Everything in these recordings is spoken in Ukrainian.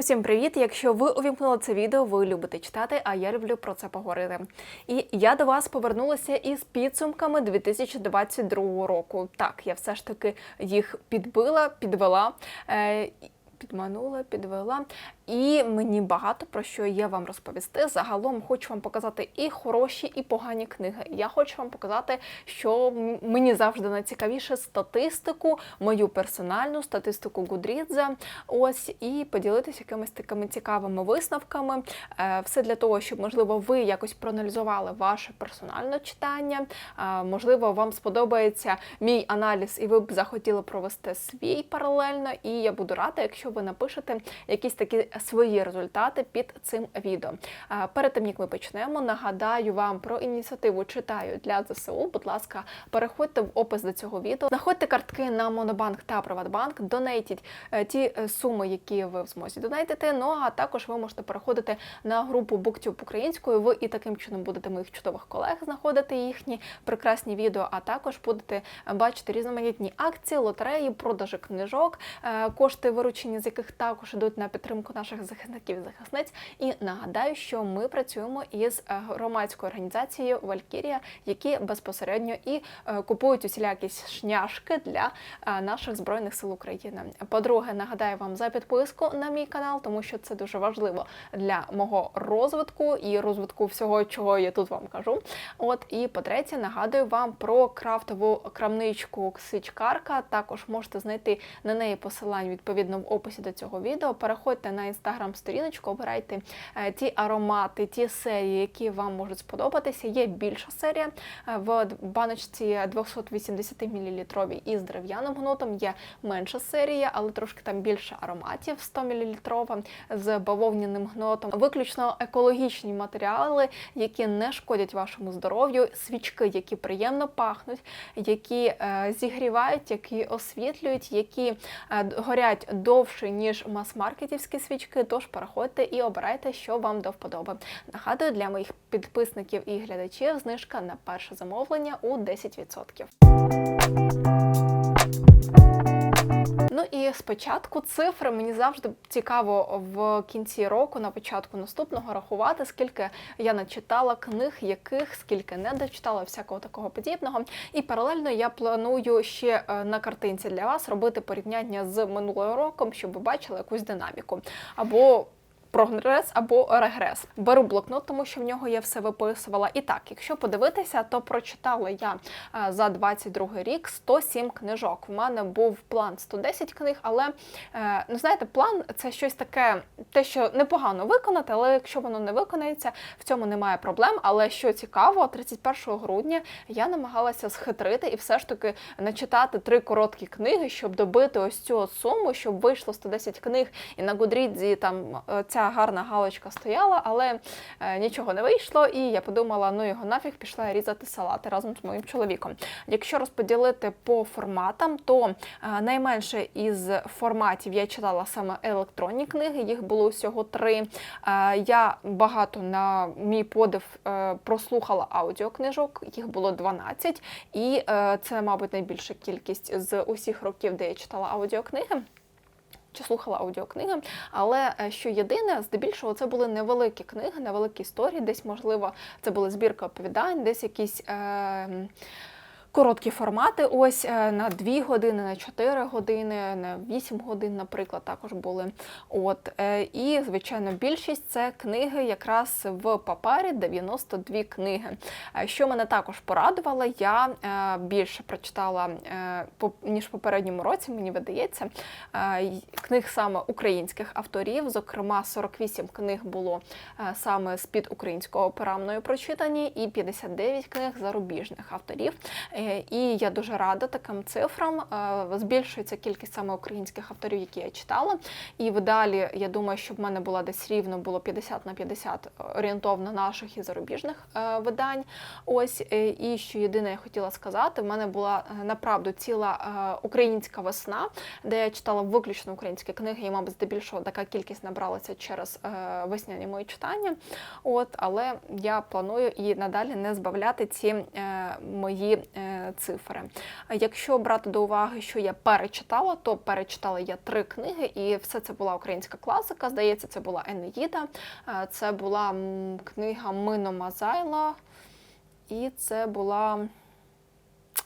Усім привіт! Якщо ви увімкнули це відео, ви любите читати, а я люблю про це поговорити. І я до вас повернулася із підсумками 2022 року. Так, я все ж таки їх підбила, підвела. Е, Підманула, підвела, і мені багато про що є вам розповісти. Загалом хочу вам показати і хороші, і погані книги. Я хочу вам показати, що мені завжди найцікавіше статистику, мою персональну статистику Гудрідза. Ось і поділитися якимись такими цікавими висновками. Е, Все для того, щоб можливо ви якось проаналізували ваше персональне читання. Е, Можливо, вам сподобається мій аналіз, і ви б захотіли провести свій паралельно. І я буду рада, якщо ви напишете якісь такі свої результати під цим відео. Е, Перед тим як ми почнемо, нагадаю вам про ініціативу читаю для ЗСУ. Будь ласка, переходьте в опис до цього відео. Знаходьте картки на Монобанк та Приватбанк, донейтіть е, ті е, суми, які ви в змозі донейтити. Ну а також ви можете переходити на групу BookTube українською. Ви і таким чином будете моїх чудових колег знаходити їхні прекрасні відео, а також будете бачити різноманітні акції, лотереї, продажі книжок, е, кошти виручені з яких також йдуть на підтримку наших захисників захисниць. І нагадаю, що ми працюємо із е, громадською організацією Валькірія, які безпосередньо і е, купують усілякі шняшки для е, наших збройних сил України. По-друге, нагадаю вам за підписку на мій канал, тому що це дуже важливо для мого розвитку і розвитку всього, чого я тут вам кажу. От і по-третє, нагадую вам про крафтову крамничку Ксичкарка. Також можете знайти на неї посилання відповідно в описі до цього відео. Переходьте на інстаграм-сторіночку, обирайте е, ті аромати, ті серії, які вам можуть сподобатися. Є більша серія е, в баночці 280 мл із дерев'яним гнотом. Є менша серія, але трошки там більше ароматів 100 мл з бавовняним гнотом. Виключно екологічні матеріали, які не шкодять вашому здоров'ю, свічки, які приємно пахнуть, які е, зігрівають, які освітлюють, які горять довше ніж мас-маркетівські свічки. Тож переходьте і обирайте, що вам до вподоби. Нагадую, для моїх підписників і глядачів знижка на перше замовлення у 10%. Ну і спочатку цифри мені завжди цікаво в кінці року, на початку наступного рахувати, скільки я начитала книг, яких скільки не дочитала, всякого такого подібного. І паралельно я планую ще е, на картинці для вас робити порівняння з минулим роком, щоб ви бачили якусь динаміку. Або Прогрес або регрес. Беру блокнот, тому що в нього я все виписувала. І так, якщо подивитися, то прочитала я е, за 22 рік 107 книжок. У мене був план 110 книг, але е, ну знаєте, план це щось таке, те, що непогано виконати, але якщо воно не виконається, в цьому немає проблем. Але що цікаво, 31 грудня я намагалася схитрити і все ж таки начитати три короткі книги, щоб добити ось цю суму, щоб вийшло 110 книг, і на Гудрідзі там е, ця гарна галочка стояла, але е, нічого не вийшло. І я подумала, ну його нафіг пішла різати салати разом з моїм чоловіком. Якщо розподілити по форматам, то е, найменше із форматів я читала саме електронні книги, їх було всього три. Е, я багато на мій подив прослухала аудіокнижок, їх було 12, і це, мабуть, найбільша кількість з усіх років, де я читала аудіокниги. Чи слухала аудіокниги, але е, що єдине, здебільшого, це були невеликі книги, невеликі історії. Десь, можливо, це була збірка оповідань, десь якісь е, короткі формати. Ось е, на 2 години, на 4 години, на 8 годин, наприклад, також були. От е, і звичайно, більшість це книги якраз в папері 92 книги. Е, Що мене також порадувало, я більше прочитала ніж в попередньому році, мені видається, книг саме українських авторів. Зокрема, 48 книг було саме з під українського пера мною прочитані, і 59 книг зарубіжних авторів. Е, І я дуже рада таким цифрам. Е, Збільшується кількість саме українських авторів, які я читала. І в ідеалі, я думаю, щоб в мене була десь рівно було 50 на 50 орієнтовно наших і зарубіжних е, видань. Ось і що єдине я хотіла сказати, в мене була направду ціла українська весна, де я читала виключно українські книги, і, мабуть, здебільшого така кількість набралася через весняні мої читання. От, але я планую і надалі не збавляти ці мої цифри. Якщо брати до уваги, що я перечитала, то перечитала я три книги, і все це була українська класика. Здається, це була Енеїда, е, це була книга Мино Мазайла, і це була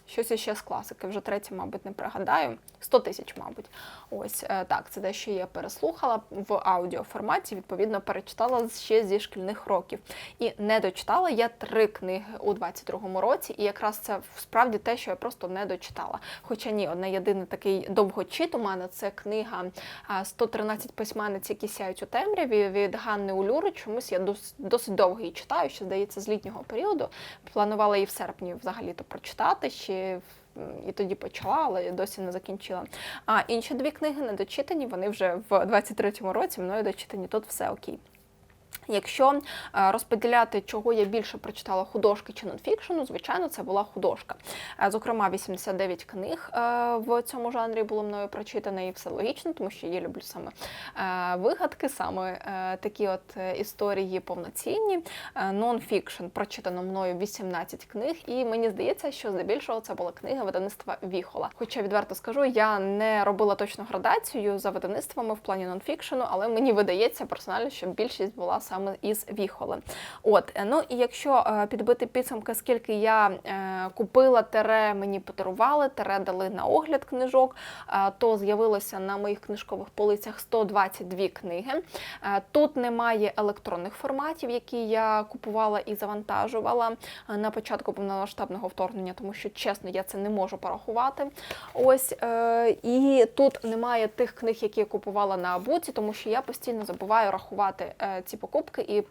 щось іще з класики. Вже третє, мабуть, не пригадаю. 100 тисяч, мабуть. Ось е, так, це дещо я переслухала в аудіоформаті, відповідно, перечитала ще зі шкільних років. І не дочитала я три книги у 22-му році, і якраз це справді те, що я просто не дочитала. Хоча ні, одне єдиний такий довгочит у мене це книга а, 113 письменниць, які сяють у темряві від Ганни Улюри. Чомусь я дос- досить довго її читаю, ще здається, з літнього періоду. Планувала її в серпні взагалі-то прочитати ще. в- І тоді почала, але досі не закінчила. А інші дві книги недочитані, вони вже в 23-му році мною дочитані. Тут все окей. Якщо е, розподіляти, чого я більше прочитала художки чи нонфікшену, звичайно, це була художка. Е, Зокрема, 89 книг е, в цьому жанрі було мною прочитано, і все логічно, тому що я люблю саме вигадки, саме такі от історії повноцінні. Нонфікшн прочитано мною 18 книг, і мені здається, що здебільшого це була книга видавництва Віхола. Хоча відверто скажу, я не робила точну градацію за видавництвами в плані нонфікшену, але мені видається персонально, що більшість була саме із Віхоли. От е, ну і якщо е, підбити підсумки, скільки я е, купила тере, мені подарували, тере дали на огляд книжок, то з'явилося на моїх книжкових полицях 122 книги. Тут немає електронних форматів, які я купувала і завантажувала на початку повномасштабного вторгнення, тому що чесно, я це не можу порахувати. Ось і тут немає тих книг, які я купувала на абуці, тому що я постійно забуваю рахувати ці покупки, і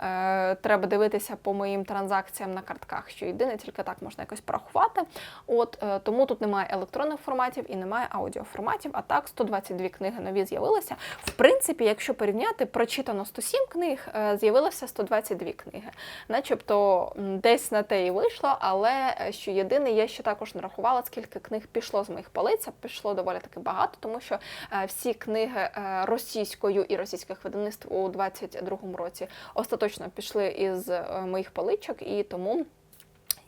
е, треба дивитися по моїм транзакціям на картках, що єдине тільки так можна якось порахувати. От е, тому тут немає електронних форматів і немає аудіоформатів. А так 122 книги нові з'явилися. В принципі, якщо порівняти, прочитано 107 книг, е, з'явилося 122 книги. Начебто десь на те і вийшло, але е, що єдине, я ще також не рахувала, скільки книг пішло з моїх полиць, пішло доволі таки багато, тому що е, всі книги е, російською і російських видавництв у 22-му році остаточно пішли із е, моїх паличок, і тому.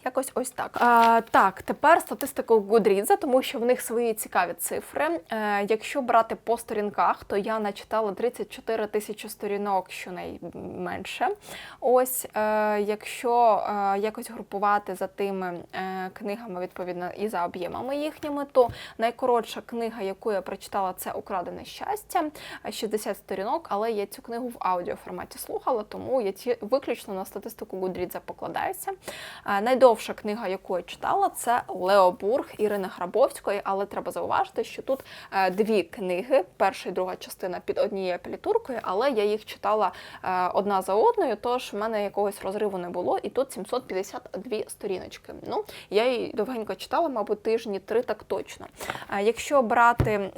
Якось ось так. А, так, тепер статистика Goodreads, тому що в них свої цікаві цифри. Е, якщо брати по сторінках, то я начитала 34 тисячі сторінок, щонайменше. Ось, е, якщо е, якось групувати за тими е, книгами, відповідно, і за об'ємами їхніми, то найкоротша книга, яку я прочитала, це Украдене щастя, е, 60 сторінок, але я цю книгу в аудіоформаті слухала, тому я ті виключно на статистику Goodreads покладаюся. Е, Найдовша книга, яку я читала, це Леобург Ірини Грабовської, але треба зауважити, що тут е, дві книги, перша і друга частина під однією апелітуркою, але я їх читала е, одна за одною, тож в мене якогось розриву не було, і тут 752 сторіночки. Ну, я її довгенько читала, мабуть, тижні три так точно. Е, Якщо брати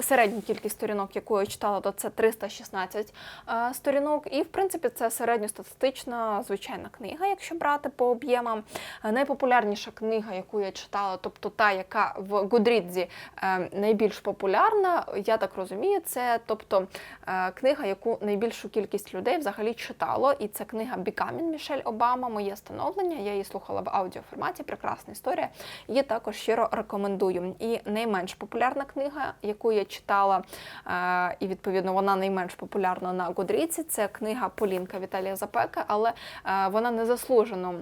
середню кількість сторінок, яку я читала, то це 316 е, сторінок, і в принципі це середньостатистична звичайна книга, якщо брати по об'ємам. Найпопулярніша книга, яку я читала, тобто та, яка в Goodreads е, найбільш популярна, я так розумію, це тобто е, книга, яку найбільшу кількість людей взагалі читало. І це книга Becoming Мішель Обама, моє становлення. Я її слухала в аудіоформаті, прекрасна історія. Її також щиро рекомендую. І найменш популярна книга, яку я читала, е, і відповідно вона найменш популярна на Goodreads, це книга Полінка Віталія Запека, але вона не заслужено.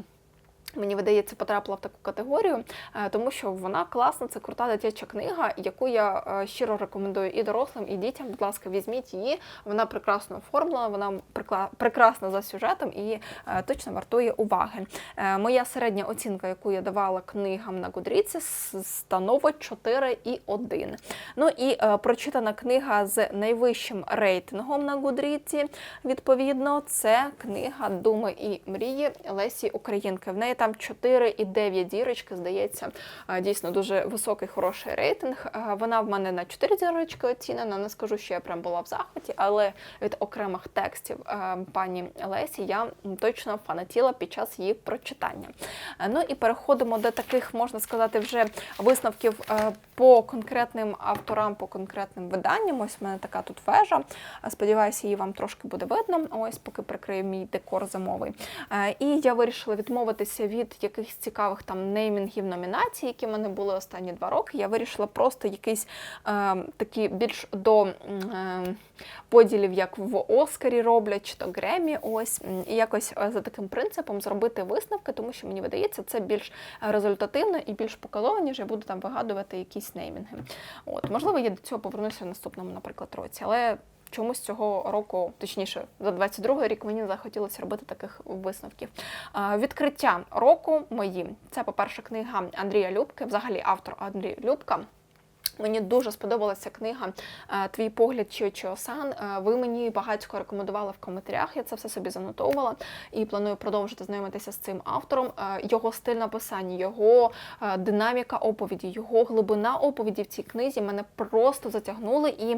Мені видається, потрапила в таку категорію, е, тому що вона класна, це крута дитяча книга, яку я е, щиро рекомендую і дорослим, і дітям. Будь ласка, візьміть її. Вона прекрасно оформлена, вона прекрасна за сюжетом і е, точно вартує уваги. Моя середня оцінка, яку я давала книгам на с- становить 4,1. Ну і прочитана книга з найвищим рейтингом на Goodreads, відповідно, це книга Думи і мрії Лесі Українки. В неї там 4,9 дірочки, здається, дійсно дуже високий, хороший рейтинг. Вона в мене на 4 зірочки оцінена. Не скажу, що я прям була в захваті, але від окремих текстів пані Лесі я точно фанатіла під час її прочитання. Ну і переходимо до таких, можна сказати, вже висновків по конкретним авторам, по конкретним виданням. Ось в мене така тут вежа. Сподіваюся, її вам трошки буде видно. Ось поки прикрию мій декор зимовий. І я вирішила відмовитися від якихось цікавих там неймінгів номінацій, які в мене були останні два роки, я вирішила просто якийсь е, такі більш до е, поділів, як в Оскарі роблять, чи то Гремі, ось і якось е, за таким принципом зробити висновки, тому що мені видається, це більш результативно і більш показово, ніж я буду там вигадувати якісь неймінги. От можливо, я до цього повернуся в наступному, наприклад, році, але. Чомусь цього року, точніше, за 22 рік мені захотілося робити таких висновків. Відкриття року мої це, по-перше, книга Андрія Любки, взагалі автор Андрій Любка. Мені дуже сподобалася книга е, Твій погляд Чіо Сан. Е, Ви мені багатько рекомендували в коментарях. Я це все собі занотовувала і планую продовжити знайомитися з цим автором. Е, Його стиль написання, його динаміка оповіді, його глибина оповіді в цій книзі мене просто затягнули, і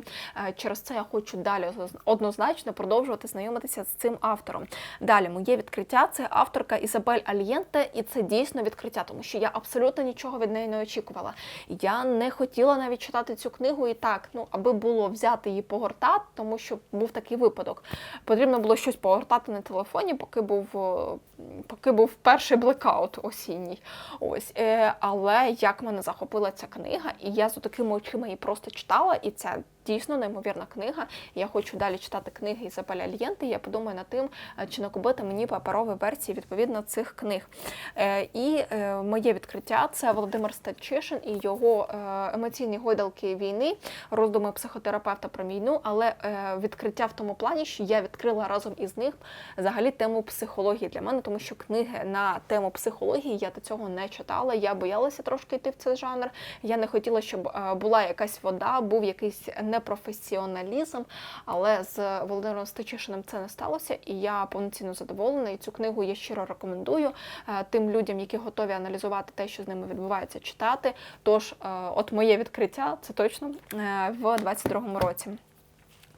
через це я хочу далі однозначно продовжувати знайомитися з цим автором. Далі моє відкриття це авторка Ізабель Альєнте, і це дійсно відкриття, тому що я абсолютно нічого від неї не очікувала. Я не хотіла навіть читати цю книгу і так, ну аби було взяти її погортати, тому що був такий випадок. Потрібно було щось погортати на телефоні, поки був е, поки був перший блекаут осінній. Ось, е, але як мене захопила ця книга, і я з такими очима її просто читала, і це дійсно неймовірна книга. Я хочу далі читати книги Ізабеля Альєнти. Я подумаю над тим, е, чи накупити мені паперові версії відповідно цих книг. Е, І е, моє відкриття це Володимир Стачишин і його емоційні гойдалки війни, роздуми психотерапевта про війну, але відкриття в тому плані, що я відкрила разом із них взагалі тему психології для мене, тому що книги на тему психології я до цього не читала. Я боялася трошки йти в цей жанр. Я не хотіла, щоб була якась вода, був якийсь непрофесіоналізм, але з Володимиром Стечишиним це не сталося, і я повноцінно задоволена. І цю книгу я щиро рекомендую е, тим людям, які готові аналізувати те, що з ними відбувається, читати. Тож, е, от моє відкриття це точно е, в 22-му році.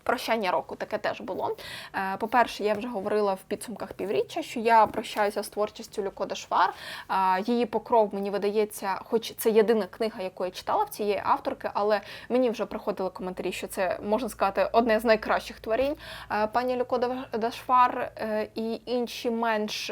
Прощання року таке теж було. Е, По-перше, я вже говорила в підсумках півріччя, що я прощаюся з творчістю Люко Дешвар. Е, Її покров мені видається, хоч це єдина книга, яку я читала в цієї авторки, але мені вже приходили коментарі, що це можна сказати одне з найкращих творінь е, пані Люко Дешвар е, і інші менш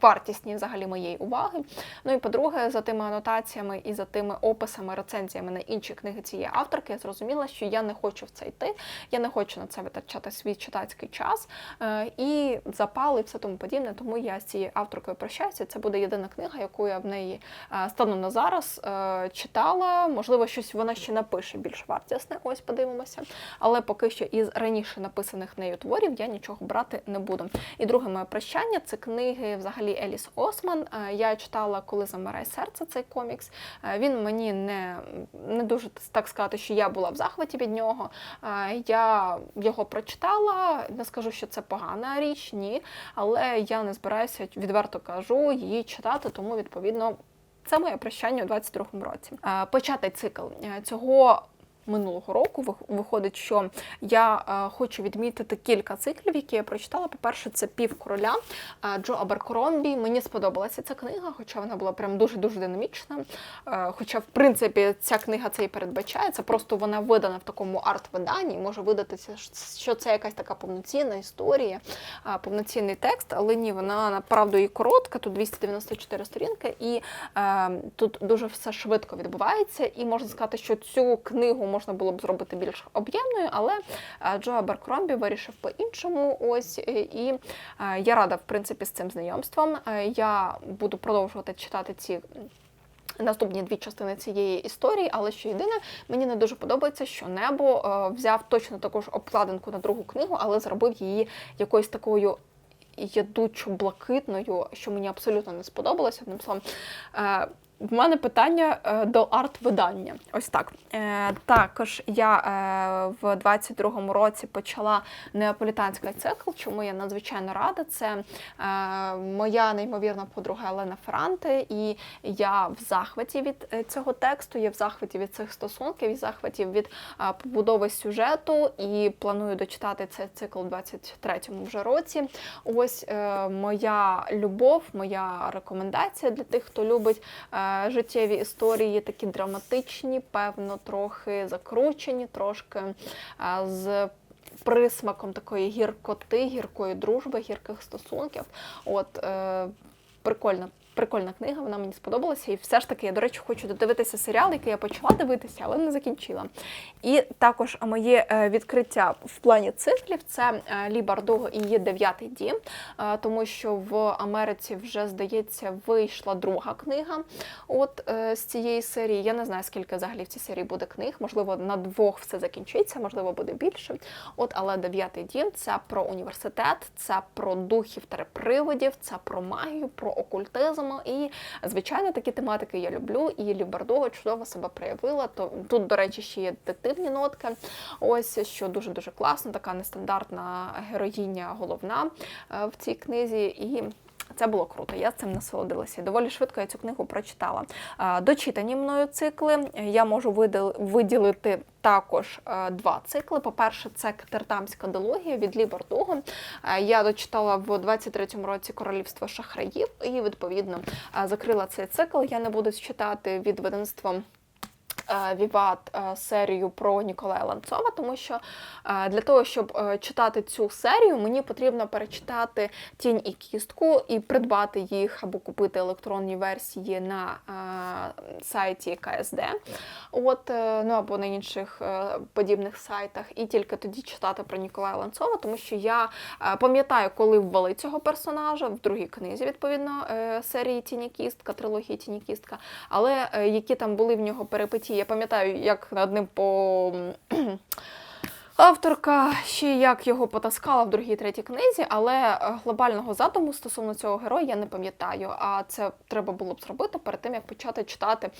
вартісні взагалі моєї уваги. Ну і по-друге, за тими анотаціями і за тими описами, рецензіями на інші книги цієї авторки, я зрозуміла, що я не хочу в це йти. Я не хочу на це витрачати свій читацький час е, і запал, і все тому подібне. Тому я з цією авторкою прощаюся. Це буде єдина книга, яку я в неї е, станом на зараз е, читала. Можливо, щось вона ще напише більш вартісне. Ось подивимося. Але поки що із раніше написаних нею творів я нічого брати не буду. І друге моє прощання це книги взагалі Еліс Осман. Я читала, коли замирає серце цей комікс. Він мені не, не дуже так сказати, що я була в захваті від нього. Е, Його прочитала, не скажу, що це погана річ, ні. Але я не збираюся, відверто кажу, її читати, тому відповідно. Це моє прощання у 22-му році. Почати Початий цикл Е, цього минулого року виходить, що я е, хочу відмітити кілька циклів, які я прочитала. По-перше, це пів короля е, Джо Аберкромбі. Мені сподобалася ця книга, хоча вона була прям дуже дуже динамічна. Е, Хоча, в принципі, ця книга це і передбачає. Це просто вона видана в такому арт-виданні. Може видатися, що це якась така повноцінна історія, повноцінний текст, але ні, вона направду і коротка. Тут 294 сторінки, і е, тут дуже все швидко відбувається. І можна сказати, що цю книгу можна було б зробити більш об'ємною, але е, Джо Аберкромбі вирішив по-іншому. Ось е, і е, я рада, в принципі, з цим знайомством. Я буду продовжувати читати ці. Наступні дві частини цієї історії, але що єдине, мені не дуже подобається, що небо взяв точно таку ж обкладинку на другу книгу, але зробив її якоюсь такою ядучо-блакитною, що мені абсолютно не сподобалося. Одним словом, в мене питання е, до арт-видання. Ось так. Е, також я е, в 22-му році почала неаполітанський цикл, чому я надзвичайно рада. Це моя неймовірна подруга Елена Ферранте, і я в захваті від цього тексту, я в захваті від цих стосунків, і в захваті від побудови сюжету, і планую дочитати цей цикл у 23-му вже році. Ось моя любов, моя рекомендація для тих, хто любить. Життєві історії такі драматичні, певно, трохи закручені, трошки з присмаком такої гіркоти, гіркої дружби, гірких стосунків. От е, прикольна прикольна книга, вона мені сподобалася. І все ж таки, я, до речі, хочу додивитися серіал, який я почала дивитися, але не закінчила. І також моє е, відкриття в плані циклів це е, Лі Бардого і її дев'ятий дім, е, тому що в Америці вже, здається, вийшла друга книга. От з цієї серії. Я не знаю, скільки взагалі в цій серії буде книг. Можливо, на двох все закінчиться, можливо, буде більше. От, але дев'ятий дім це про університет, це про духів та привидів, це про магію, про окультизм. І, звичайно, такі тематики я люблю. І Лібардова чудово себе проявила. То тут, до речі, ще є детективні нотки. Ось що дуже дуже класно, така нестандартна героїня головна е, в цій книзі. І це було круто, я з цим насолодилася. Доволі швидко я цю книгу прочитала. Дочитані мною цикли. Я можу виділити також е, два цикли. По-перше, це Катертамська дилогія від Лі Я дочитала в 23-му році Королівство шахраїв і відповідно закрила цей цикл. Я не буду читати від видавництва Віват е, серію про Ніколая Ланцова, тому що е, для того, щоб е, читати цю серію, мені потрібно перечитати тінь і кістку і придбати їх або купити електронні версії на е, сайті КСД, от, е, ну або на інших е, подібних сайтах, і тільки тоді читати про Ніколая Ланцова, тому що я е, пам'ятаю, коли ввели цього персонажа в другій книзі, відповідно, е, серії Тіні Кістка, трилогії Тіні Кістка, але е, які там були в нього перипетії, я пам'ятаю, як над ним по. Авторка ще як його потаскала в другій третій книзі, але е, глобального задуму стосовно цього героя я не пам'ятаю. А це треба було б зробити перед тим, як почати читати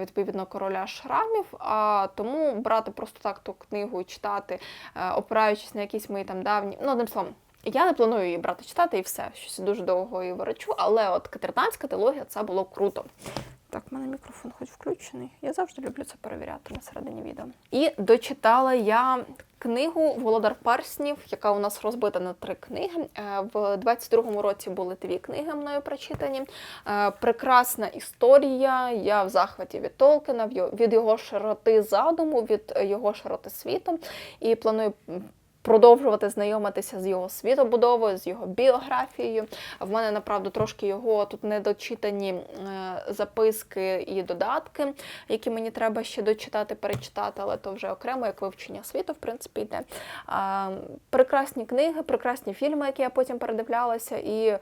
відповідно короля шрамів. А тому брати просто так ту книгу і читати, е, опираючись на якісь мої там давні. Ну, одним словом, я не планую її брати читати і все. Щось дуже довго її ворочу, але от катернанська трилогія це було круто. Так, в мене мікрофон хоч включений. Я завжди люблю це перевіряти на середині відео. І дочитала я книгу Володар Перснів, яка у нас розбита на три книги. Е, В 22-му році були дві книги мною прочитані. Е, Прекрасна історія. Я в захваті від Толкіна, від його широти задуму, від його широти світу. І планую продовжувати знайомитися з його світобудовою, з його біографією. В мене направду трошки його тут недочитані е, записки і додатки, які мені треба ще дочитати, перечитати, але то вже окремо, як вивчення світу, в принципі, йде. Прекрасні книги, прекрасні фільми, які я потім передивлялася, і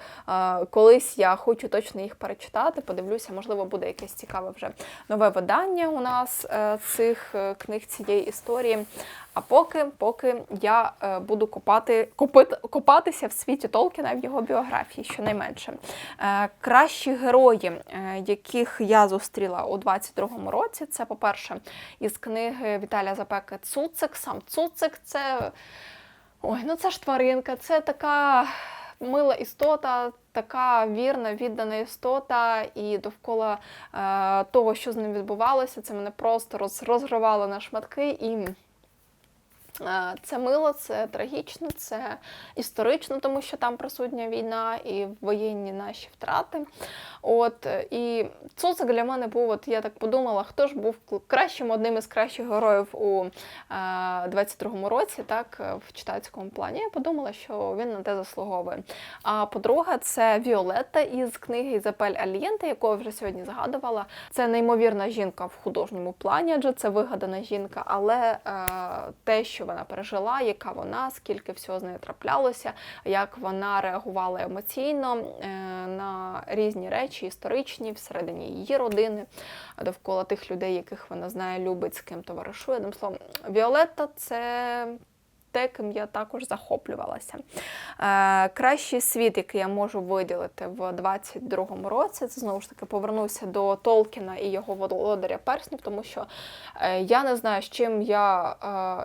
колись я хочу точно їх перечитати. Подивлюся, можливо, буде якесь цікаве вже нове видання у нас е, цих е, книг цієї історії. А поки, поки я е, буду копати, копити, копатися в світі Толкіна в його біографії, щонайменше. Е, кращі герої, е, яких я зустріла у 22-му році, це, по-перше, із книги Віталія Запеки Цуцик. Сам Цуцик це. Ой, ну це ж тваринка, це така мила істота, така вірна, віддана істота, і довкола е, того, що з ним відбувалося, це мене просто роз, розривало на шматки. І Це мило, це трагічно, це історично, тому що там присутня війна і воєнні наші втрати. От е, і Цуцик для мене був, от я так подумала, хто ж був кращим, одним із кращих героїв у е, 22-му році, так, е, в читацькому плані. Я подумала, що він на те заслуговує. А по-друге, це Віолетта із книги Ізапель Альєнте, яку я вже сьогодні згадувала. Це неймовірна жінка в художньому плані, адже це вигадана жінка, але е, те, що вона пережила, яка вона, скільки всього з нею траплялося, як вона реагувала емоційно е, на різні речі, історичні, всередині її родини, довкола тих людей, яких вона знає, любить, з ким товаришує. Словом, Віолетта це. Те, ким я також захоплювалася. Е, кращий світ, який я можу виділити в 22-му році, це знову ж таки повернуся до Толкіна і його володаря перснів, тому що е, я не знаю, з чим я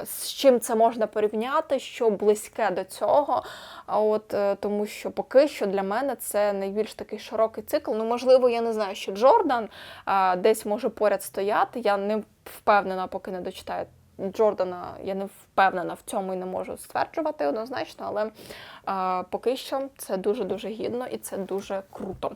е, з чим це можна порівняти, що близьке до цього. А от е, тому що поки що для мене це найбільш такий широкий цикл. Ну, можливо, я не знаю, що Джордан е, десь може поряд стояти. Я не впевнена, поки не дочитаю Джордана, я не впевнена в цьому і не можу стверджувати однозначно, але е, поки що це дуже дуже гідно і це дуже круто.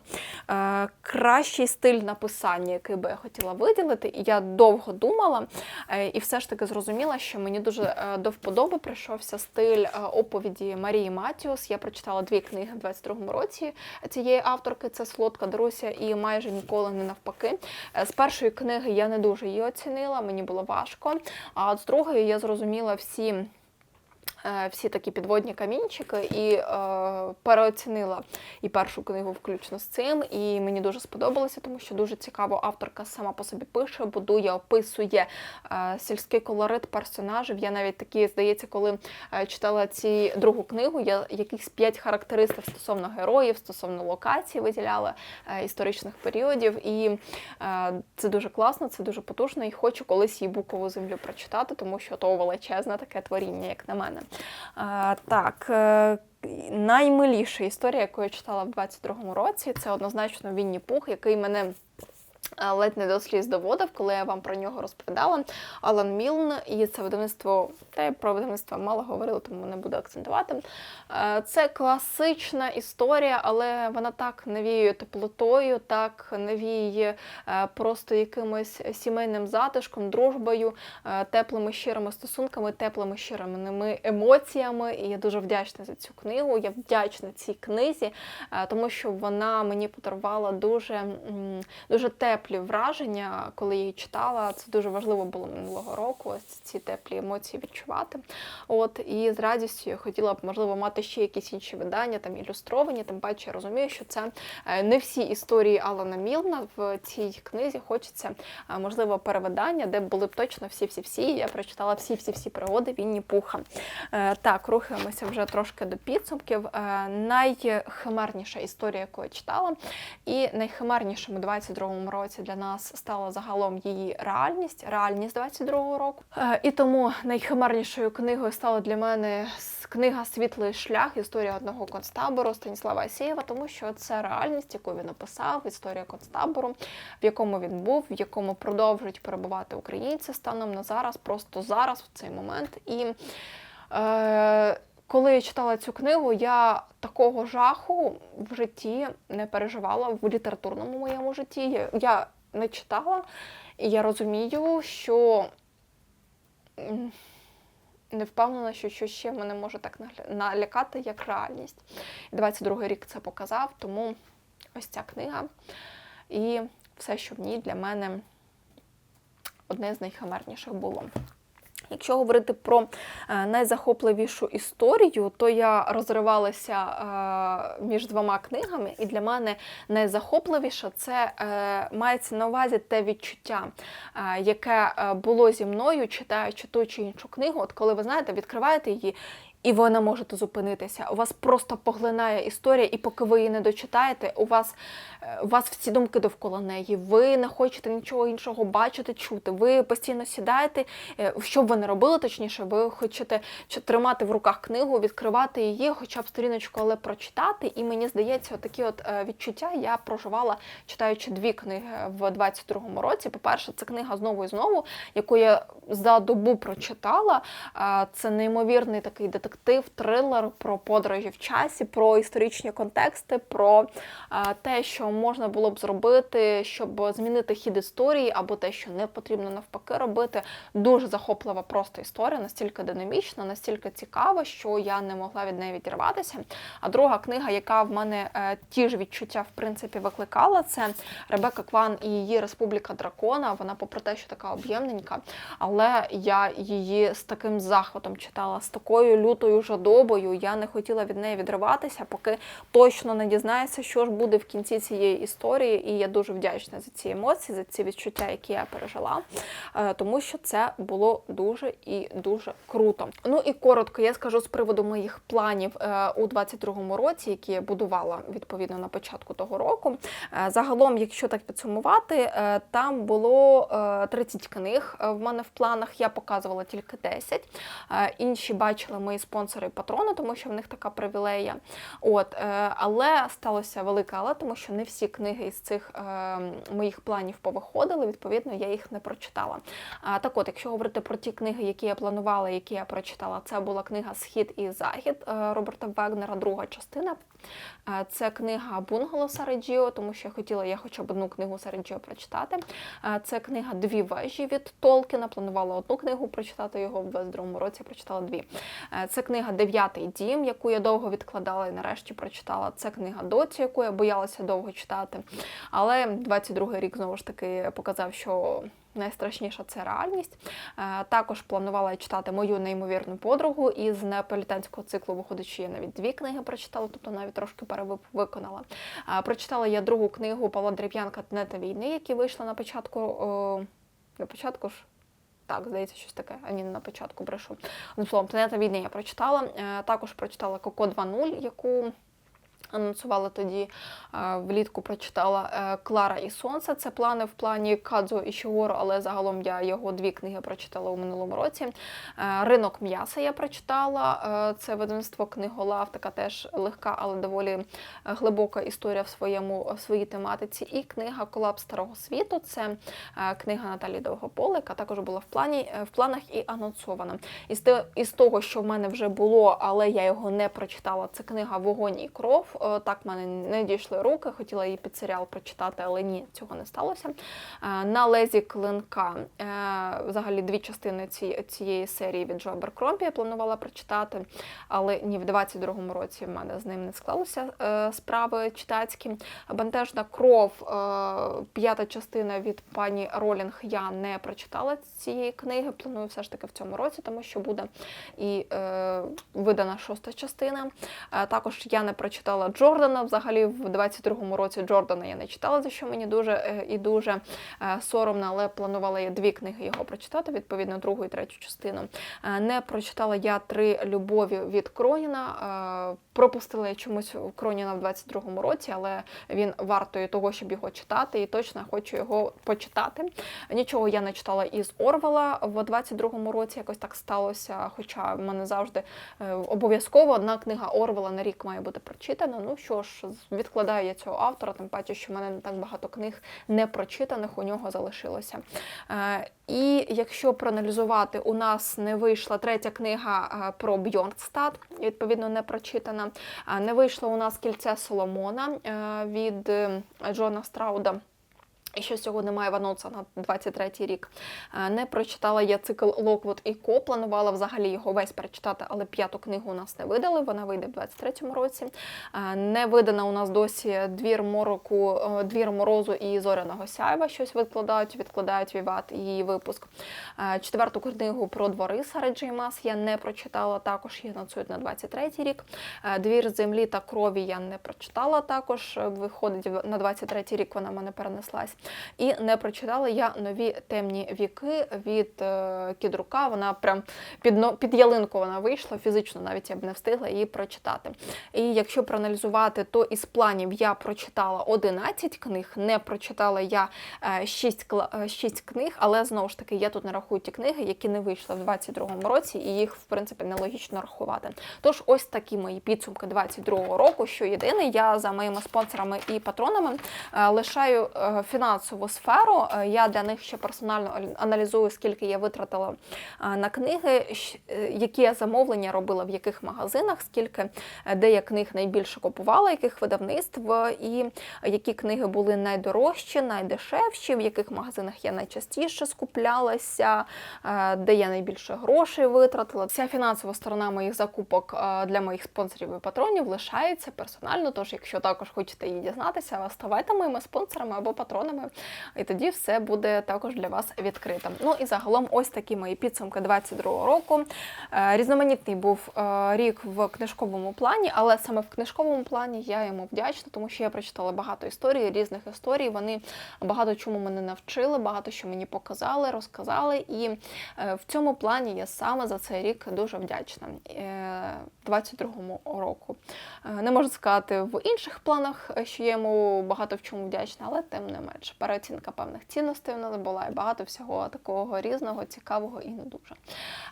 Е, кращий стиль написання, який би я хотіла виділити, я довго думала, е, і все ж таки зрозуміла, що мені дуже е, до вподоби прийшовся стиль е, оповіді Марії Матіус. Я прочитала дві книги в 22-му році цієї авторки: це Солодка Даруся і майже ніколи не навпаки. Е, З першої книги я не дуже її оцінила, мені було важко. А от строгою я зрозуміла всі. Е, Всі такі підводні камінчики і е, переоцінила і першу книгу включно з цим. І мені дуже сподобалося, тому що дуже цікаво авторка сама по собі пише, будує, описує е, сільський колорит персонажів. Я навіть такі, здається, коли читала ці другу книгу, я якихось п'ять характеристик стосовно героїв, стосовно локацій виділяла історичних періодів. І це дуже класно, це дуже потужно. І хочу колись її букову землю прочитати, тому що то величезне таке творіння, як на мене. Так. е, Наймиліша історія, яку я читала в 22-му році, це однозначно Вінні Пух, який мене ледь не до сліз доводив, коли я вам про нього розповідала. Алан Мілн, і це видавництво, та я про видавництво мало говорила, тому не буду акцентувати. Е, Це класична історія, але вона так навіює теплотою, так навіює е, просто якимось сімейним затишком, дружбою, е, теплими щирими стосунками, теплими щирими емоціями. І я дуже вдячна за цю книгу. Я вдячна цій книзі, е, тому що вона мені подарувала дуже, дуже теплі враження, коли її читала. Це дуже важливо було минулого року. Ось ці теплі емоції відчувати. От і з радістю я хотіла б, можливо, мати ще якісь інші видання, там ілюстровані. Тим паче я розумію, що це е, не всі історії Алана Мілна в цій книзі. Хочеться, е, можливо, перевидання, де були б точно всі-всі-всі. Я прочитала всі-всі-всі пригоди Вінні Пуха. Е, Так, рухаємося вже трошки до підсумків. Найхимерніша історія, яку я читала, і найхимернішим у 22-му році для нас стала загалом її реальність, реальність 22-го року. Е, І тому найхимернішою книгою стала для мене книга Світлий шлях, історія одного концтабору Станіслава Асєєва, тому що це реальність, яку він описав, історія концтабору, в якому він був, в якому продовжують перебувати українці станом на зараз, просто зараз, в цей момент. І е, коли я читала цю книгу, я такого жаху в житті не переживала в літературному моєму житті. Я, не читала, і я розумію, що не впевнена, що щось ще мене може так налякати, як реальність. І 22-й рік це показав, тому ось ця книга. І все, що в ній для мене одне з найхимерніших було. Якщо говорити про е, найзахопливішу історію, то я розривалася е, між двома книгами, і для мене найзахопливіше це е, мається на увазі те відчуття, яке було зі мною, читаючи ту чи іншу книгу. От коли ви знаєте, відкриваєте її. І ви не можете зупинитися. У вас просто поглинає історія, і поки ви її не дочитаєте, у вас, е, у вас всі думки довкола неї. Ви не хочете нічого іншого бачити, чути. Ви постійно сідаєте. е, Що б ви не робили, точніше, ви хочете тримати в руках книгу, відкривати її, хоча б сторіночку, але прочитати. І мені здається, такі от е, відчуття я проживала, читаючи дві книги в 22-му році. По-перше, це книга знову і знову, яку я за добу прочитала. Це неймовірний такий детектив, трилер про подорожі в часі, про історичні контексти, про те, що можна було б зробити, щоб змінити хід історії, або те, що не потрібно навпаки робити. Дуже захоплива просто історія, настільки динамічна, настільки цікава, що я не могла від неї відірватися. А друга книга, яка в мене е, ті ж відчуття в принципі викликала, це Ребека Кван і її Республіка Дракона. Вона, попри те, що така об'ємненька, але я її з таким захватом читала, з такою лютою жадобою. Я не хотіла від неї відриватися, поки точно не дізнаюся, що ж буде в кінці цієї історії. І я дуже вдячна за ці емоції, за ці відчуття, які я пережила, е, тому що це було дуже і дуже круто. Ну і коротко я скажу з приводу моїх планів е, у 22-му році, які я будувала відповідно на початку того року. Е, Загалом, якщо так підсумувати, там було е, 30 книг в мене в планах. Я показувала тільки 10. Е, Інші бачили мої спонсори патрони, тому що в них така привілея. От, е, але сталося велике але, тому що не всі книги із цих е, моїх планів повиходили. Відповідно, я їх не прочитала. А, так от, якщо говорити про ті книги, які я планувала, які я прочитала, це була книга Схід і Захід е, Роберта Вегнера, друга частина. Це книга Бунгало Сареджіо, тому що я хотіла я хоча б одну книгу Сареджіо прочитати. Це книга Дві вежі від Толкіна. Планувала одну книгу прочитати його в 22-му році. Прочитала дві. Це книга Дев'ятий дім, яку я довго відкладала і нарешті прочитала. Це книга Доці, яку я боялася довго читати. Але 22-й рік знову ж таки показав, що. Найстрашніша це реальність. Е, Також планувала читати мою неймовірну подругу із неаполітанського циклу виходить, що я навіть дві книги прочитала, тобто навіть трошки перевиконала. Е, Прочитала я другу книгу Павла Древ'янка Тнета війни, які вийшли на початку. На початку ж. Так, здається, щось таке, а ні, на початку брешу. Одним словом, «Планета війни я прочитала. Е, Також прочитала Коко 2.0, яку анонсувала тоді е, влітку. Прочитала е, Клара і Сонце. Це плани в плані Кадзо і Шігоро, але загалом я його дві книги прочитала у минулому році. Е, Ринок м'яса я прочитала. Це видавництво книголав, така теж легка, але доволі глибока історія в своєму в своїй тематиці. І книга Колапс старого світу. Це книга Наталі Довгополи, яка також була в плані в планах і анонсована. Із того, що в мене вже було, але я його не прочитала. Це книга Вогонь і кров. Е, Так в мене не дійшли руки. Хотіла її під серіал прочитати, але ні, цього не сталося. Е, На лезі клинка. Е, Взагалі дві частини ці- цієї серії від Джо Беркромпі я планувала прочитати, але ні, в 22-му році в мене з ним не склалися справи читацькі. Бентежна кров, п'ята частина від пані Ролінг. Я не прочитала цієї книги. Планую все ж таки в цьому році, тому що буде і видана шоста частина. Також я не прочитала Джордана. Взагалі, в 22-му році Джордана я не читала, за що мені дуже е, і дуже е, соромно, але планувала я дві книги його прочитати, відповідно, другу і третю частину. Е, не прочитала я три любові від Кроніна. Пропустила я чомусь Кроніна в 22-му році, але він вартує того, щоб його читати, і точно хочу його почитати. Нічого я не читала із Орвела в 22-му році, якось так сталося. Хоча в мене завжди обов'язково одна книга Орвела на рік має бути прочитана. Ну що ж, відкладаю я цього автора, тим паче, що в мене не так багато книг не прочитаних у нього залишилося. Е, І якщо проаналізувати, у нас не вийшла третя книга е, про Бьорнстад, відповідно, не прочитана. Е, Не вийшло у нас кільце Соломона від Джона Страуда. І що цього немає в анонсах на 23-й рік. Е, Не прочитала я цикл Локвуд і Ко. Планувала взагалі його весь перечитати, але п'яту книгу у нас не видали. Вона вийде в 23-му році. Е, Не видана у нас досі двір мороку, е, двір морозу і зоряного сяйва. Щось відкладають, відкладають Віват її випуск. Четверту книгу про двори серед Джеймас я не прочитала. Також її анонсують на 23-й рік. Двір землі та крові я не прочитала. Також виходить на 23-й рік. Вона в мене перенеслась. І не прочитала я нові темні віки від е, Кідрука. Вона прям під, під ялинку вона вийшла. Фізично навіть я б не встигла її прочитати. І якщо проаналізувати, то із планів я прочитала 11 книг, не прочитала я 6, 6 книг, але знову ж таки я тут не рахую ті книги, які не вийшли в 22-му році, і їх в принципі нелогічно рахувати. Тож ось такі мої підсумки 22-го року. Що єдине, я за моїми спонсорами і патронами е, лишаю е, фінансову сферу. Е, Я для них ще персонально аналізую, скільки я витратила е, на книги, е, які я замовлення робила в яких магазинах, скільки де я книг найбільше купувала, яких видавництв, і які книги були найдорожчі, найдешевші, в яких магазинах я найчастіше скуплялася, де я найбільше грошей витратила. Вся фінансова сторона моїх закупок для моїх спонсорів і патронів лишається персонально. Тож, якщо також хочете її дізнатися, ставайте моїми спонсорами або патронами, і тоді все буде також для вас відкрито. Ну і загалом, ось такі мої підсумки 22 року. Е, Різноманітний був е, рік в книжковому плані, але саме в книжковому плані я йому вдячна, тому що я прочитала багато історій, різних історій. Вони багато чому мене навчили, багато що мені показали, розказали. І е, в цьому плані я саме за цей рік дуже вдячна. Е, 22-му року. Не можу сказати в інших планах, що я йому багато в чому вдячна, але тим не менш. Менш переоцінка певних цінностей у нас була і багато всього такого різного, цікавого і не дуже.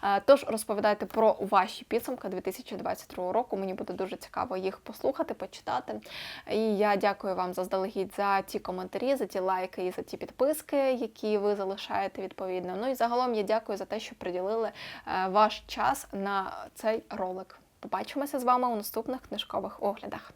Е, Тож розповідайте про ваші підсумки 2022 року. Мені буде дуже цікаво їх послухати, почитати. І я дякую вам заздалегідь за ті коментарі, за ті лайки і за ті підписки, які ви залишаєте відповідно. Ну і загалом я дякую за те, що приділили е, ваш час на цей ролик. Побачимося з вами у наступних книжкових оглядах.